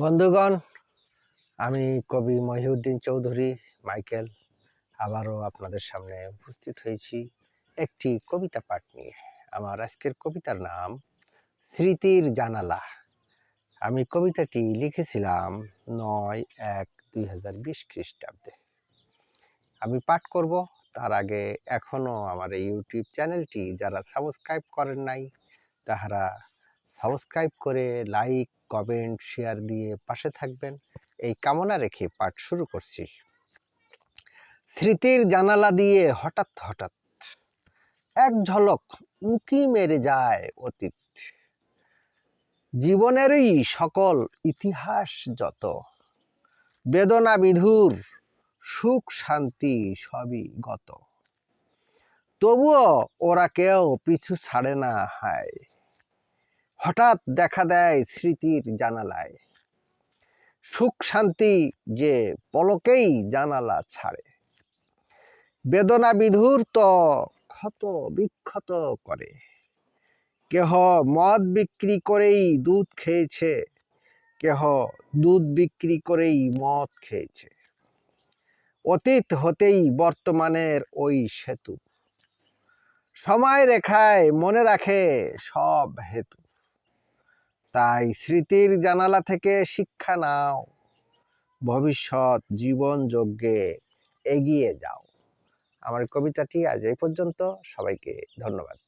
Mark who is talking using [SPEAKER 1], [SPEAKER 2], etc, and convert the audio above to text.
[SPEAKER 1] বন্ধুগণ, আমি কবি মহিউদ্দিন চৌধুরী, মাইকেল আবারও আপনাদের সামনে উপস্থিত হয়েছি একটি কবিতা পাঠ নিয়ে। আমার আজকের কবিতার নাম স্মৃতির জানালা। আমি কবিতাটি লিখেছিলাম নয় এক দুই হাজার বিশ খ্রিস্টাব্দে। আমি পাঠ করব, তার আগে এখনও আমার এই ইউটিউব চ্যানেলটি যারা সাবস্ক্রাইব করেন নাই, তাহারা সাবস্ক্রাইব করে লাইক কমেন্ট শেয়ার দিয়ে পাশে থাকবেন। এই কামনা রেখে পাঠ শুরু করছি। স্মৃতির জানালা দিয়ে হঠাৎ হঠাৎ এক ঝলক উঁকি মেরে যায় অতীত। জীবনেরই সকল ইতিহাস যত, বেদনা বিধুর, সুখ শান্তি সবই গত। তবুও ওরা কেউ পিছু ছাড়ে না হায়। হঠাৎ দেখা দেয় স্মৃতির জানালায়। সুখ শান্তি যে পলকেই জানালা ছাড়ে। বেদনা বিধুর তো ক্ষত বিক্ষত করে। কেহ মদ বিক্রি করেই দুধ খেয়েছে, কেহ দুধ বিক্রি করেই মদ খেয়েছে। অতীত হতেই বর্তমানের ওই সেতু। সময় রেখায় মনে রাখে সব হেতু। তাই স্মৃতির জানালা থেকে শিক্ষা নাও। ভবিষ্যৎ জীবন যজ্ঞে এগিয়ে যাও। আমার কবিতাটি আজ এই পর্যন্ত। সবাইকে ধন্যবাদ।